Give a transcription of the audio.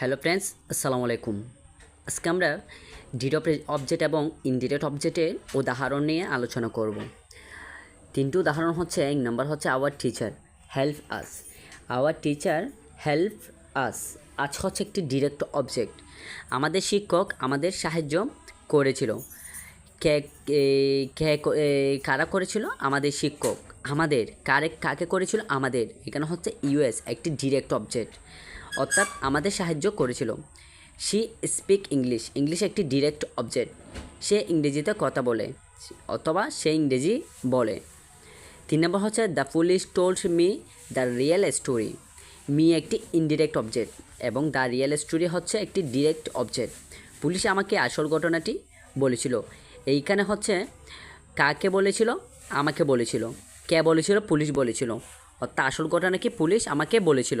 Hello friends, আসসালামু আলাইকুম। আজকে আমরা ডিডপ অবজেক্ট এবং ইনডিরেক্ট অবজেক্টের উদাহরণ নিয়ে আলোচনা করব। তিনটি উদাহরণ হচ্ছে, এক নম্বর হচ্ছে our teacher help us our teacher help us আজ হচ্ছে একটি ডিরেক্ট অবজেক্ট আমাদের শিক্ষক আমাদের সাহায্য করেছিল। কে কে কারা করেছিল? আমাদের শিক্ষক। আমাদের, কারে, কাকে করেছিল? আমাদের। এখানে হচ্ছে ইউএস একটি ডিরেক্ট অবজেক্ট অর্থাৎ আমাদের সাহায্য করেছিল। সি স্পিক ইংলিশ ইংলিশ একটি ডিরেক্ট অবজেক্ট সে ইংরেজিতে কথা বলে, অথবা সে ইংরেজি বলে। তিন নম্বর হচ্ছে the police told me the real story me একটি ইনডিরেক্ট অবজেক্ট এবং দ্য রিয়েল স্টোরি হচ্ছে একটি ডিরেক্ট অবজেক্ট পুলিশ আমাকে আসল ঘটনাটি বলেছিল। এইখানে হচ্ছে, কাকে বলেছিল? আমাকে বলেছিল। কে বলেছিল? পুলিশ বলেছিল। অর্থাৎ আসল ঘটনা কি? পুলিশ আমাকে বলেছিল।